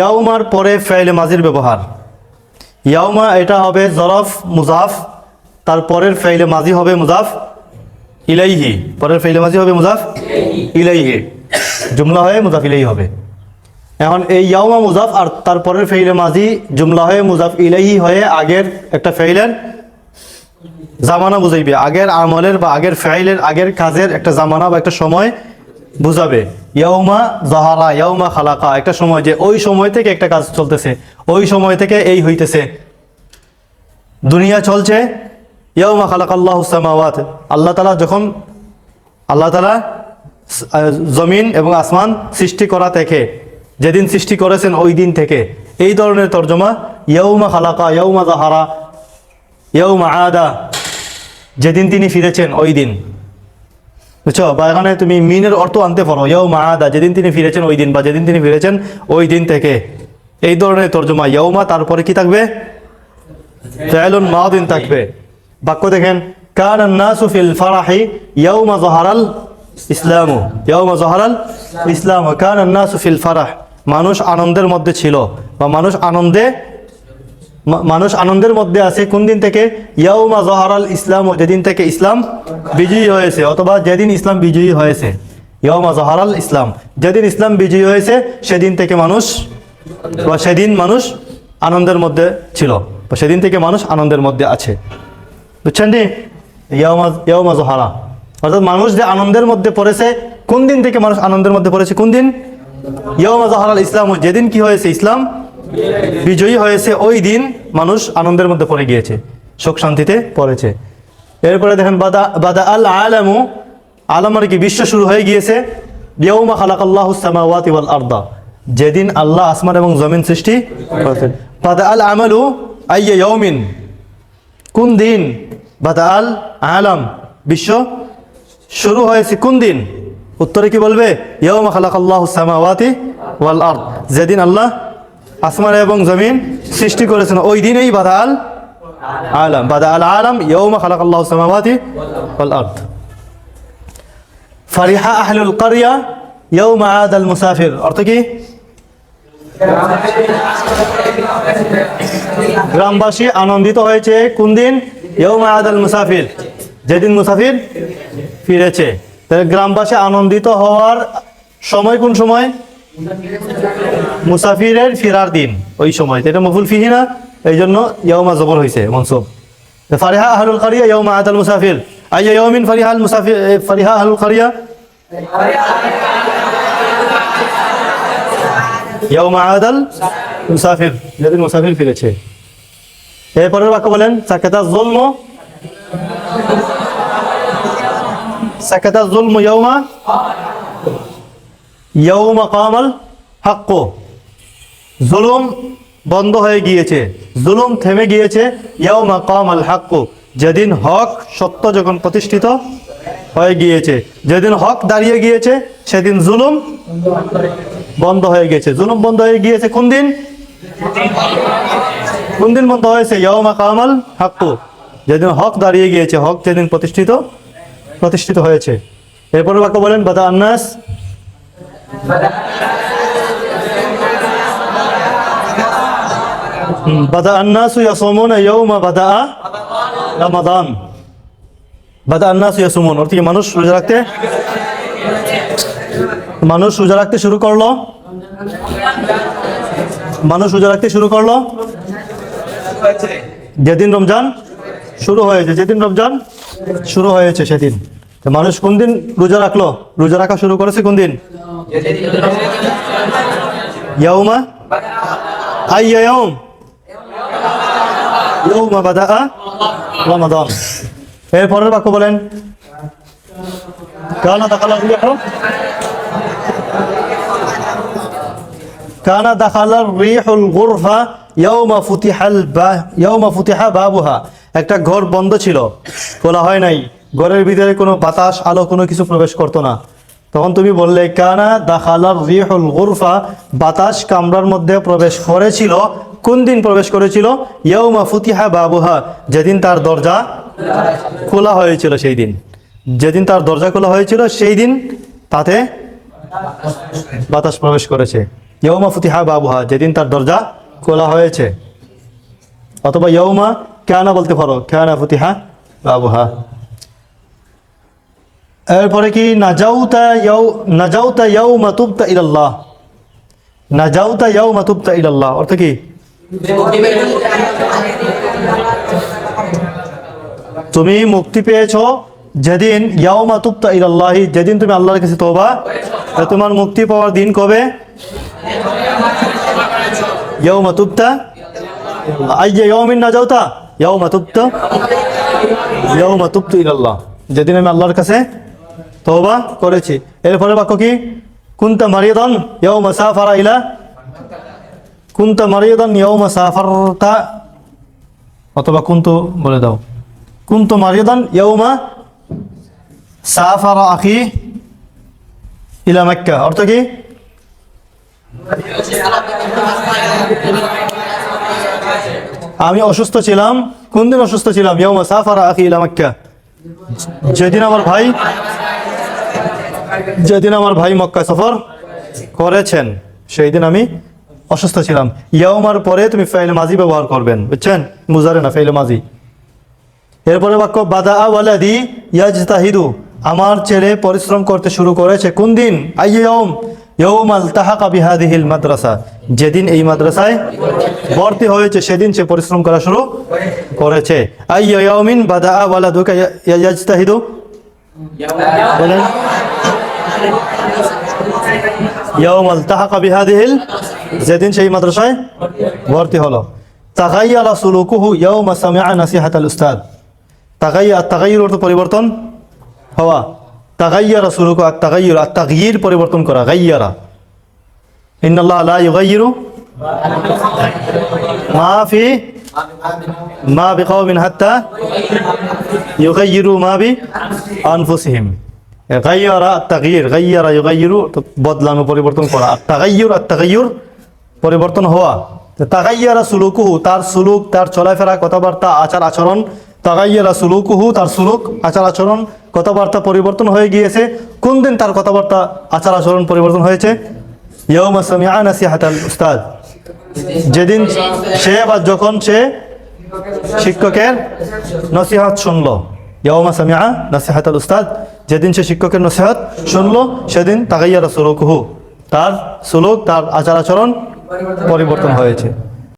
ইয়াউমার পরে ফেলে মাজির ব্যবহার। ইয়াউমা এটা হবে জরফ, মুজাফ, তার পরের ফেলে মাজি হবে মুজাফ, ইলাইহি। পরের ফেলে মাজি হবে মুজাফ, ইলাইহি। জুমলা হয়ে মুজাফ ইলাইহি হবে। এখন এই ইয়াউমা মুজাফ আর তারপরের ফেইলে মাজি জুমলা হয়ে মুজাফ ইলাইহি হয়ে আগের একটা ফেইলের জামানা বুঝাইবে। আগের আমলের বা আগের ফাইলের আগের কাজের একটা জামানা বা একটা সময় বুঝাবে। ইয়াউমা জাহারা ইয়াউমা খালাকা। একটা সময় যে ওই সময় থেকে একটা কাজ চলতেছে, ওই সময় থেকে এই হইতেছে। দুনিয়া চলছে, ইয়াউমা খালাকাল্লাহু সামাওয়াত। আল্লাহ তালা যখন, আল্লাহ তালা জমিন এবং আসমান সৃষ্টি করা থেকে যেদিন সৃষ্টি করেছেন ওই দিন থেকে। এই ধরনের তর্জমা, ইয়াউমা খালাকা, ইয়াউমা জাহারা ইয়াউমা আদা, যেদিন তিনি ফিরেছেন ওই দিন। বুঝছ? বা এখানে তুমি মিনের অর্থ আনতে পারো। ইয়াউমা আদা, যেদিন তিনি ফিরেছেন ওই দিন, বা যেদিন তিনি ফিরেছেন ওই দিন থেকে। এই ধরনের তর্জমা ইয়াউমা, তারপরে কি থাকবে? ফেলুন মাদিন থাকবে। বাক্য দেখেন, কান নাসু ফিল ফারাহি ইয়াউমা জহারাল ইসলামু। ইয়াউমা জহারাল ইসলাম। কান নাসু ফিল ফারাহ। মানুষ আনন্দের মধ্যে ছিল, বা মানুষ আনন্দে মানুষ আনন্দের মধ্যে আছে, কোন দিন থেকে? ইয়াউমা জহারাল ইসলাম, যেদিন থেকে ইসলাম বিজয়ী হয়েছে, অথবা যেদিন ইসলাম বিজয়ী হয়েছে। ইয়াউমা জহারাল ইসলাম, যেদিন ইসলাম বিজয়ী হয়েছে, সেদিন থেকে মানুষ, বা সেদিন মানুষ আনন্দের মধ্যে ছিল, বা সেদিন থেকে মানুষ আনন্দের মধ্যে আছে। বুঝছেন নি? ইয়াউমা ইয়াউমা জহারা। অর্থাৎ মানুষ যে আনন্দের মধ্যে পড়েছে, কোন দিন থেকে মানুষ আনন্দের মধ্যে পড়েছে? কোন দিন? ইয়াউমা জহারাল ইসলাম, যেদিন কি হয়েছে? ইসলাম বিজয়ী হয়েছে ওই দিন, মানুষ আনন্দের মধ্যে পড়ে গিয়েছে, সুখ শান্তিতে পড়েছে। এরপরে দেখেন, বাদা বাদা আল আলামু, আলম আর কি বিশ্ব শুরু হয়ে গিয়েছে। ইয়ৌমা খালাকাল্লাহু সামাওয়াতি ওয়াল আরদা, যেদিন আল্লাহ আসমান এবং জমিন সৃষ্টি করেছেন। বাদা আল আমালু আইয়া ইয়ৌমিন কোন দিন? বাদা আল আলাম, বিশ্ব শুরু হয়েছে কোন দিন? উত্তরে কি বলবে? ইয়ৌমা খালাকাল্লাহু সামাওয়াতি ওয়াল আরদ, যেদিন আল্লাহ আসমান এবং জমিন সৃষ্টি করেছেন। ওই দিনেই বাদা আল আলাম। বাদা আল আলাম ইয়ৌমা খালাকাল্লাহু সামাওয়াতি ওয়াল আরদ। ফারিহা আহলুল কারিয়া ইয়ৌমা আদ আল মুসাফির। অর্থ কি? গ্রামবাসী আনন্দিত হয়েছে। কোন দিন? ইয়ৌমা আদ আল মুসাফির। যেদিন মুসাফির ফিরেছে। তাহলে গ্রামবাসী আনন্দিত হওয়ার সময় কোন সময়? মুসাফিরের ফিরার দিন, ওই সময়। এটা মফুল ফিহি না? এই জন্য ইয়ৌমা জবর হয়েছে মনসুব। ফারিহা আহলুল কারিয়া ইয়ৌমা আদ মুসাফির। আইয়া ইয়ৌমিন ফারিহা আল মুসাফির ফারিহা আহলুল কারিয়া? ইয়ৌমা আদ আল মুসাফির, যেদিন মুসাফির ফিরেছে। এরপরের বাক্য বলেন, সাকেতা জুলম সাকেতা জুলম ইয়ৌমা ইয়ৌমা কামাল হাক্ক। জুলুম বন্ধ হয়ে গিয়েছে। জুলুম থেমে গিয়েছে। ইয়ৌমা কামাল হাক্ক। যেদিন হক সত্য যখন প্রতিষ্ঠিত হয়ে গিয়েছে, যেদিন হক দাঁড়িয়ে গিয়েছে, সেদিন জুলুম বন্ধ হয়ে গেছে। জুলুম বন্ধ হয়ে গিয়েছে কোন দিন? কোন দিন বন্ধ হয়েছে? ইয়মা কামাল হাক্কু। যেদিন হক দাঁড়িয়ে গিয়েছে, হক যেদিন প্রতিষ্ঠিত প্রতিষ্ঠিত হয়েছে। এরপরে বাক্য বলেন, বাদা আন্নাস। বাদা আন্নাসু ইয়াসুমুনা ইয়াউমা বাদা রমাদান। বাদা আন্নাসু ইয়াসুমুন। অর্থ কি মানুষ রোজা রাখতে মানুষ রোজা রাখতে শুরু করল। মানুষ রোজা রাখতে শুরু করল। যেদিন রমজান শুরু হয়েছে, যেদিন রমজান শুরু হয়েছে সেদিন। মানুষ কোন দিন রোজা রাখল? রোজা রাখা শুরু করেছে কোন দিন? ইয়াউমা আই ইয়াউমা বাদা রমাদান। এর পরের বাক্য বলেন, কানা দাখালা কানা দাখালার রিহুল গুরফা ইয়াউমা ফুতিহাল বা, ইয়াউমা ফুতিহা বাবুহা। একটা ঘর বন্ধ ছিল, খোলা হয় নাই। ঘরের ভিতরে কোনো বাতাস, আলো কোনো কিছু প্রবেশ করতো না। তখন তুমি বললে, কানা দাখালার রিহুল গুরফা। বাতাস কামরার মধ্যে প্রবেশ করেছিল। কোন দিন প্রবেশ করেছিল? ইয়াউমা ফুতিহা বাবুহা। যেদিন তার দরজা খোলা হয়েছিল সেই দিন। যেদিন তার দরজা খোলা হয়েছিল সেই দিন তাতে বাতাস প্রবেশ করেছে। ইয়ৌমা ফুতিহা বাবুহা, যেদিন তার দরজা খোলা হয়েছে। অথবা ইয়ৌমা কেনা বলতে পারো, কেনা ফুতিহা বাবুহা। এরপরে কি, নাজাউতা ইয়ৌ নাজাউতা ইয়ৌমা তুবতা ইলাল্লাহ। নাজাউতা ইয়ৌমা তুবতা ইলাল্লাহ, অর্থ কি? তুমি মুক্তি পেয়েছ যেদিন ইয়াউমা তুবতা ইলাল্লাহি, যেদিন তুমি আল্লাহর কাছে তওবা তোমার মুক্তি পাওয়ার দিন কবে? ইয়াউমা তুবতা? আইয়া ইয়াউমিন নাজাউতা? ইয়াউমা তুবতা? ইয়াউমা তুবতু ইলাল্লাহ, যেদিন আমি আল্লাহর কাছে তওবা করেছি। এরপরে বাক্য কি? কুনতা মারিয়াদান ইয়াউমা সাফারা ইলা কুনতা মারিয়াদান ইয়াউমা সাফারতা। অথবা কুন্তু বলে দাও। কুন্তু মারিয়াদান ইয়াউমা সাফারা আখি ইলা মক্কা। অর্থ কি? আমি অসুস্থ ছিলাম। কোন দিন অসুস্থ ছিলাম? ইয়ৌমা সাফারা আখি ইলা মক্কা। যেদিন আমার ভাই যেদিন আমার ভাই মক্কা সফর করেছেন সেই দিন আমি অসুস্থ ছিলাম। ইয়ৌমার পরে তুমি ফাইল মাজি ব্যবহার করবেন, বুঝছেন? মুজারে না, ফাইল মাজি। এরপরে বাক্য, বাদা ওয়ালাদি ইয়াজতাহিদু। আমার ছেলে পরিশ্রম করতে শুরু করেছে কোন দিন? আইয়ম ইয়ৌম আলতাহাকা বিহাদিহিল মাদ্রাসা। যেদিন এই মাদ্রাসায় ভর্তি হয়েছে, সেদিন সে পরিশ্রম করা শুরু করেছে। আইয়মিন বাদা ওয়ালাদুকা ইয়াজতাহিদু। বলেন। ইয়ৌম আলতাহাকা বিহাদিহিল যেদিন সেই মাদ্রাসায় ভর্তি হলো তাগাইয়ালা সুলুকুহু ইয়ৌমা সামিআ নাসিহাতাল উস্তাদ তাগাইয়া তাগাইয়ের অর্থ পরিবর্তন হওয়া তাগাইয়ারা সুলুকু আর তাগাইয়ুর আর তাগয়ির পরিবর্তন করা গাইয়ারা ইন্নাল্লাহ লা ইউগাইয়িরু মা ফি মা বিকাউমিন হাত্তা ইউগাইয়িরু মা বি আনফুসিহিম বদলানো পরিবর্তন করা। তাগাইয়ুর পরিবর্তন হওয়া। তাগাইয়ারা সুলুকুহু তার সুলুক তার চলাফেরা কথাবার্তা আচার আচরণ। তাগাইয়ারা সুলুকুহু তার সুলুক আচার আচরণ কথাবার্তা পরিবর্তন হয়ে গিয়েছে। কোন দিন তার কথাবার্তা আচার আচরণ পরিবর্তন হয়েছে? নাসিহাতাল যেদিন সে বা যখন সে শিক্ষকের নসিহাত শুনলো। ইয়ৌমা সামিআ নাসিহাতাল উস্তাদ যেদিন সে শিক্ষকের নসিহাত শুনলো, সেদিন তাগাইয়ারা সুলুকুহু তার সুলুক, তার আচার আচরণ পরিবর্তন হয়েছে।